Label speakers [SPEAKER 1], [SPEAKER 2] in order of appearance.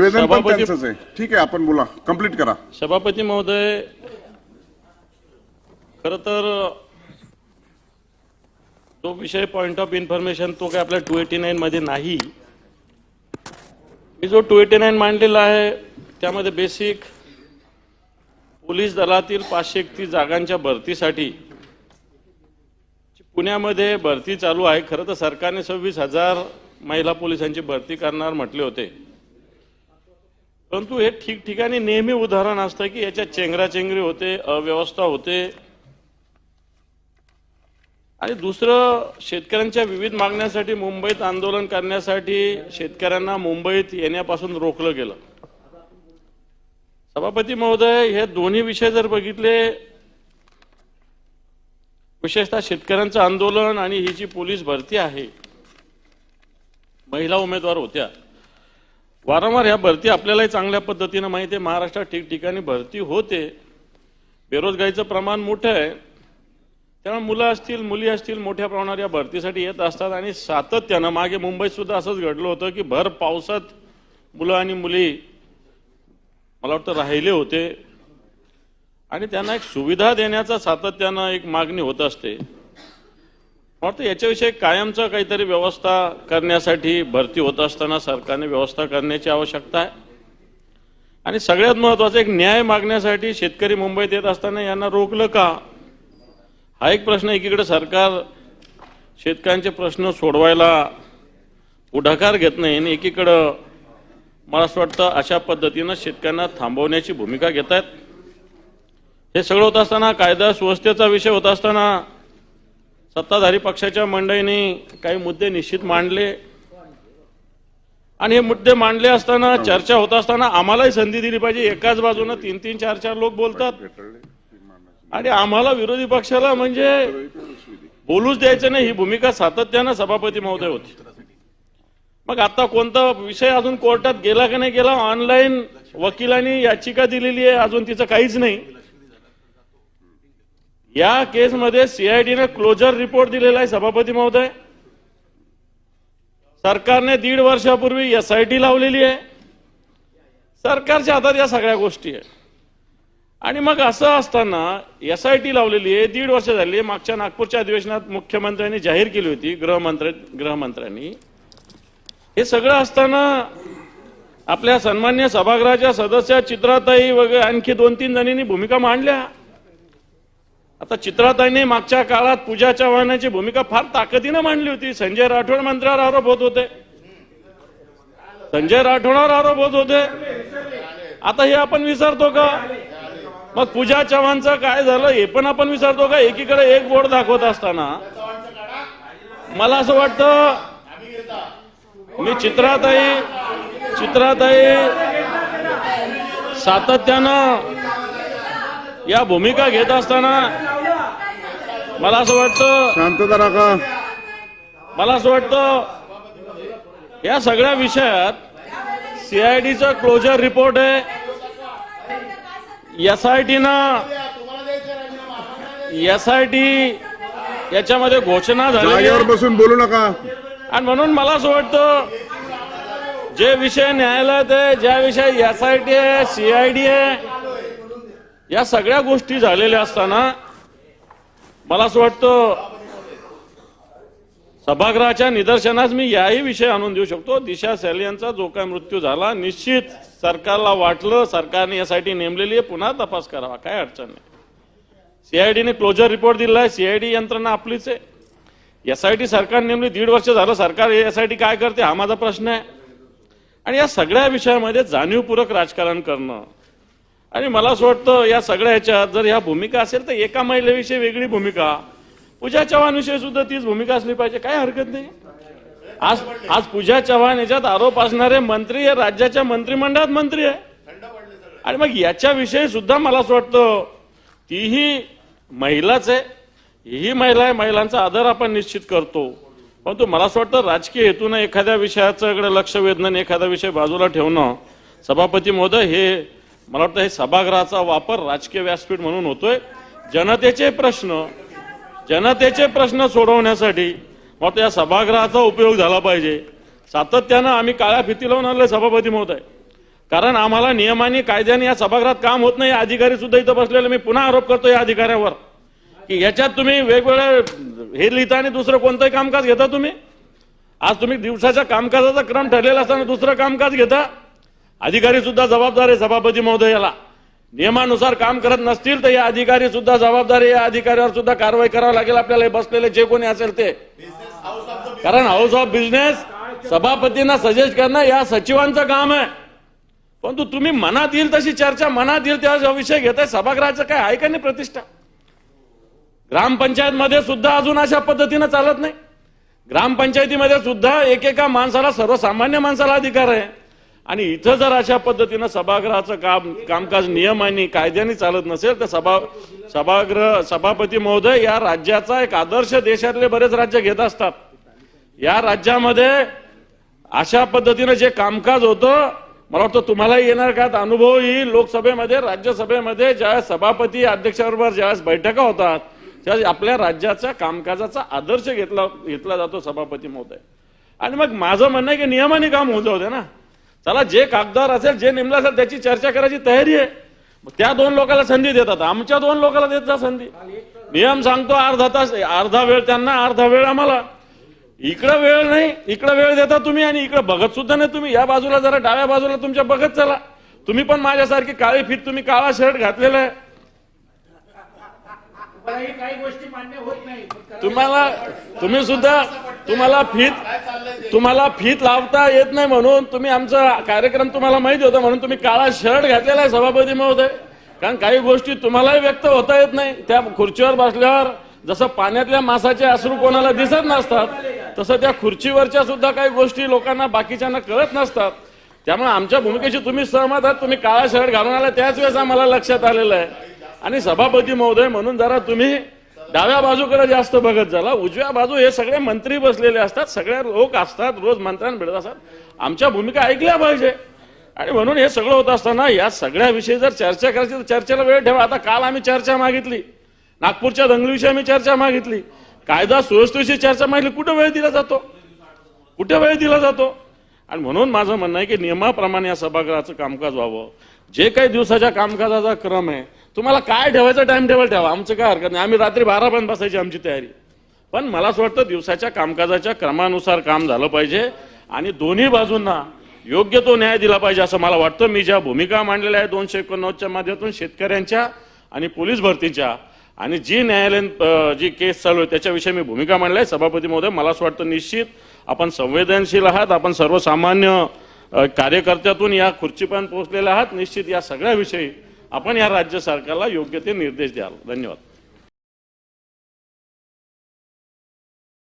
[SPEAKER 1] निवेदन पण
[SPEAKER 2] सभापती-
[SPEAKER 1] त्यांचंच आहे. ठीक आहे आपण बोला. कंप्लीट करा.
[SPEAKER 2] सभापती महोदय खर तर तो विषय पॉइंट ऑफ इन्फॉर्मेशन तो काय आपल्या टू एटी नाईन मध्ये नाही. मी जो टू एटी नाईन मांडलेला आहे त्यामध्ये बेसिक पोलीस दलातील पाचशे एकतीस जागांच्या भरतीसाठी पुण्यामध्ये भरती चालू आहे. खरं तर सरकारने सव्वीस हजार महिला पोलिसांची भरती करणार म्हटले होते. परंतु हे ठिकठिकाणी नेहमी उदाहरण असतं की याच्यात चेंगराचेंगरी होते अव्यवस्था होते. आणि दुसरं शेतकऱ्यांच्या विविध मागण्यासाठी मुंबईत आंदोलन करण्यासाठी शेतकऱ्यांना मुंबईत येण्यापासून रोखलं गेलं. सभापती महोदय हे दोन्ही विषय जर बघितले विशेषतः शेतकऱ्यांचं आंदोलन आणि ही जी पोलीस भरती आहे महिला उमेदवार होत्या वारंवार ह्या भरती आपल्यालाही चांगल्या पद्धतीनं माहिती आहे. महाराष्ट्रात ठिकठिकाणी भरती होते. बेरोजगारीचं प्रमाण मोठं आहे. त्यामुळे मुलं असतील मुली असतील मोठ्या प्रमाणावर या भरतीसाठी येत असतात आणि सातत्यानं मागे मुंबईत सुद्धा असंच घडलं होतं की भर पावसात मुलं आणि मुली मला वाटतं राहिले होते. आणि त्यांना एक सुविधा देण्याचा सातत्यानं एक मागणी होत असते. वाटतं याच्याविषयी कायमचं काहीतरी व्यवस्था करण्यासाठी भरती होत असताना सरकारने व्यवस्था करण्याची आवश्यकता आहे. आणि सगळ्यात महत्वाचं एक न्याय मागण्यासाठी शेतकरी मुंबईत येत असताना यांना रोखलं का? हा एक प्रश्न एकीकडे सरकार शेतकऱ्यांचे प्रश्न सोडवायला पुढाकार घेत नाही आणि एकीकडं मला असं वाटतं अशा पद्धतीनं शेतकऱ्यांना थांबवण्याची भूमिका घेत आहेत हे सगळं होत असताना कायदा सुव्यवस्थेचा विषय होत असताना सत्ताधारी पक्षाच्या मंडळींनी काही मुद्दे निश्चित मांडले. आणि हे मुद्दे मांडले असताना चर्चा होत असताना आम्हालाही संधी दिली पाहिजे. एकाच बाजूनं तीन तीन चार चार लोक बोलतात. आणि आम्हाला विरोधी पक्षाला म्हणजे बोलूच द्यायचं नाही. ही भूमिका सातत्यानं सभापती महोदय होती. मग आता कोणता विषय अजून कोर्टात गेला का नाही गेला? ऑनलाईन वकिलांनी याचिका दिलेली आहे. अजून तिचं काहीच नाही. या केसमध्ये सीआयडीने क्लोजर रिपोर्ट दिलेला आहे सभापती महोदय. सरकारने दीड वर्षापूर्वी एसआयटी लावलेली आहे. सरकारच्या हातात या सगळ्या गोष्टी आहे आणि मग असं असताना एसआयटी लावलेली आहे दीड वर्ष झाली आहे. मागच्या नागपूरच्या अधिवेशनात मुख्यमंत्र्यांनी जाहीर केली होती गृहमंत्री गृहमंत्र्यांनी. हे सगळं असताना आपल्या सन्मान्य सभागृहाच्या सदस्या चित्राताई वगैरे आणखी दोन तीन जणींनी भूमिका मांडल्या. आता चित्राताईने मागच्या काळात पूजा चव्हाणाची भूमिका फार ताकदीनं मांडली होती. संजय राठोड मंत्र्यावर आरोप होत होते. संजय राठोडावर आरोप होत होते. आता हे आपण विसरतो का? मग पूजा चव्हाणचं काय झालं हे पण आपण विसरतो का? एकीकडे एक बोर्ड दाखवत असताना मला असं वाटतं मी चित्राताई चित्राताई सातत्यानं या भूमिका घेत असताना मला असं वाटतं
[SPEAKER 1] शांतता राखा
[SPEAKER 2] मला असं वाटतं या सगळ्या विषयात सीआयडीचा क्लोजर रिपोर्ट आहे. एसआयटीनं एसआयटी याच्यामध्ये घोषणा झाली
[SPEAKER 1] बसून बोलू नका.
[SPEAKER 2] आणि म्हणून मला असं वाटतं जे विषय न्यायालयात आहे ज्या विषय एसआयटी आहे सीआयडी आहे या सगळ्या गोष्टी झालेल्या असताना मला असं वाटतं सभागृहाच्या निदर्शनास मी याही विषय आणून देऊ शकतो. दिशा सॅलियनचा जो काय मृत्यू झाला निश्चित सरकारला वाटलं सरकारने यासाठी नेमलेली आहे पुन्हा तपास करावा काय अडचण नाही. सीआयडीने क्लोजर रिपोर्ट दिला आहे सीआयडी यंत्रणा आपलीच आहे. एसआयटी सरकार नेमली दीड वर्ष झालं सरकार एसआयटी काय करते हा माझा प्रश्न आहे. आणि या सगळ्या विषयामध्ये जाणीवपूर्वक राजकारण करणं आणि मला असं वाटतं या सगळ्या ह्याच्यात जर ह्या भूमिका असेल तर एका महिलेविषयी वेगळी भूमिका. पूजा चव्हाणविषयी सुद्धा तीच भूमिका असली पाहिजे काय हरकत नाही. आज आज पूजा चव्हाण याच्यात आरोप असणारे मंत्री हे राज्याच्या मंत्रिमंडळात मंत्री आहे. आणि मग याच्याविषयी सुद्धा मला असं वाटतं तीही महिलाच आहे ही महिला आहे महिलांचा आदर आपण निश्चित करतो. परंतु मला असं वाटतं राजकीय हेतून एखाद्या विषयाच्याकडे लक्ष वेधणं एखादा विषय बाजूला ठेवणं सभापती महोदय हे मला वाटतं हे सभागृहाचा वापर राजकीय व्यासपीठ म्हणून होतोय. जनतेचे प्रश्न जनतेचे प्रश्न सोडवण्यासाठी मग या सभागृहाचा उपयोग झाला पाहिजे. सातत्यानं आम्ही काळ्या फिती लावून आणले सभापती महोदय. कारण आम्हाला नियमाने कायद्याने या सभागृहात काम होत नाही. अधिकारी सुद्धा इथं बसलेले. मी पुन्हा आरोप करतो या अधिकाऱ्यावर. की याच्यात तुम्ही वेगवेगळ्या हे लिहिता आणि दुसरं कोणतंही कामकाज घेता तुम्ही? आज तुम्ही दिवसाच्या कामकाजाचा क्रम ठरलेला असताना दुसरं कामकाज घेता. अधिकारी सुद्धा जबाबदार आहे सभापती महोदयाला. नियमानुसार काम करत नसतील तर या अधिकारी सुद्धा जबाबदार आहे. या अधिकाऱ्यावर सुद्धा कारवाई करावी लागेल. आपल्याला हे बसलेले जे कोणी असेल ते. कारण हाऊस ऑफ बिझनेस सभापतींना सजेस्ट करणं या सचिवांचं काम आहे. परंतु तुम्ही मनात येईल तशी चर्चा मनात येईल त्या विषय घेताय सभागृहाचं काय आहे का नाही प्रतिष्ठा? ग्रामपंचायत मध्ये सुद्धा अजून अशा पद्धतीनं चालत नाही. ग्रामपंचायतीमध्ये सुद्धा एकेका माणसाला सर्वसामान्य माणसाला अधिकार आहे. आणि इथं जर अशा पद्धतीनं सभागृहाचं काम कामकाज नियम आणि कायद्याने चालत नसेल तर सभा सभागृह सभापती महोदय या राज्याचा एक आदर्श देशातले बरेच राज्य घेत असतात. या राज्यामध्ये अशा पद्धतीनं जे कामकाज होतं मला वाटतं तुम्हालाही येणार का? अनुभव येईल लोकसभेमध्ये राज्यसभेमध्ये ज्यावेळेस सभापती अध्यक्षाबरोबर ज्यावेळेस बैठका होतात त्यावेळेस आपल्या राज्याच्या कामकाजाचा आदर्श घेतला घेतला जातो सभापती महोदय. आणि मग माझं म्हणणं आहे की नियमाने काम होत होते ना. चला जे कागदार असेल जे नेमलं असेल त्याची चर्चा करायची तयारी आहे. त्या दोन लोकांना संधी देतात. आमच्या दोन लोकांना देत जा संधी. नियम सांगतो अर्धा तास अर्धा वेळ त्यांना अर्धा वेळ आम्हाला. इकडं वेळ नाही इकडं वेळ देता तुम्ही आणि इकडं बघत सुद्धा नाही तुम्ही. या बाजूला जरा डाव्या बाजूला तुमच्या बघत चला. तुम्ही पण माझ्यासारखी काळी फिट तुम्ही काळा शर्ट घातलेला आहे.
[SPEAKER 3] मलाही काही गोष्टी मान्य होत नाही. पण करायला
[SPEAKER 2] तुम्हाला तुम्ही सुद्धा तुम्हाला फीत तुम्हाला फीत लावता येत नाही म्हणून तुम्ही आमचा कार्यक्रम तुम्हाला माहिती होता म्हणून तुम्ही काळा शर्ट घातलेला आहे सभापती महोदय. कारण काही गोष्टी तुम्हालाही व्यक्त होता येत नाही. त्या खुर्चीवर बसल्यावर जसं पाण्यातल्या मासाचे अश्रू कोणाला दिसत नसतात तसं त्या खुर्चीवरच्या सुद्धा काही गोष्टी लोकांना बाकीच्यांना कळत नसतात. त्यामुळे आमच्या भूमिकेशी तुम्ही सहमत आहात. तुम्ही काळा शर्ट घालून आला त्याच वेळेस आम्हाला लक्षात आलेलं आहे. आणि सभापती महोदय म्हणून जरा तुम्ही डाव्या बाजूकडे जास्त बघत झाला उजव्या बाजू हे सगळे मंत्री बसलेले असतात सगळ्या लोक असतात रोज मंत्र्यांना भेटत असतात. आमच्या भूमिका ऐकल्या पाहिजे. आणि म्हणून हे सगळं होत असताना या सगळ्याविषयी जर चर्चा करायची तर चर्चेला वेळ ठेवा. आता काल आम्ही चर्चा मागितली. नागपूरच्या दंगलीविषयी आम्ही चर्चा मागितली. कायदा सुव्यवस्थेविषयी चर्चा मागितली. कुठं वेळ दिला जातो? कुठे वेळ दिला जातो? आणि म्हणून माझं म्हणणं आहे की नियमाप्रमाणे या सभागृहाचं कामकाज व्हावं. जे काही दिवसाच्या कामकाजाचा क्रम आहे तुम्हाला काय ठेवायचं टाइम टेबल ठेवा. आमचं काय हरकत नाही. आम्ही रात्री बारा पर्यंत बसायची आमची तयारी. पण मला असं वाटतं दिवसाच्या कामकाजाच्या क्रमानुसार काम झालं पाहिजे आणि दोन्ही बाजूंना योग्य तो न्याय दिला पाहिजे असं मला वाटतं. मी ज्या भूमिका मांडलेल्या आहे दोनशे एकोणनव्वदच्या माध्यमातून शेतकऱ्यांच्या आणि पोलीस भरतीच्या आणि जी न्यायालयीन जी केस चालू आहे त्याच्याविषयी मी भूमिका मांडली आहे सभापती महोदय मला असं वाटतं निश्चित आपण संवेदनशील आहात आपण सर्वसामान्य कार्यकर्त्यातून या खुर्चीपर्यंत पोहोचलेले आहात. निश्चित या सगळ्याविषयी आपण या राज्य सरकारला योग्य ते निर्देश द्याल. धन्यवाद.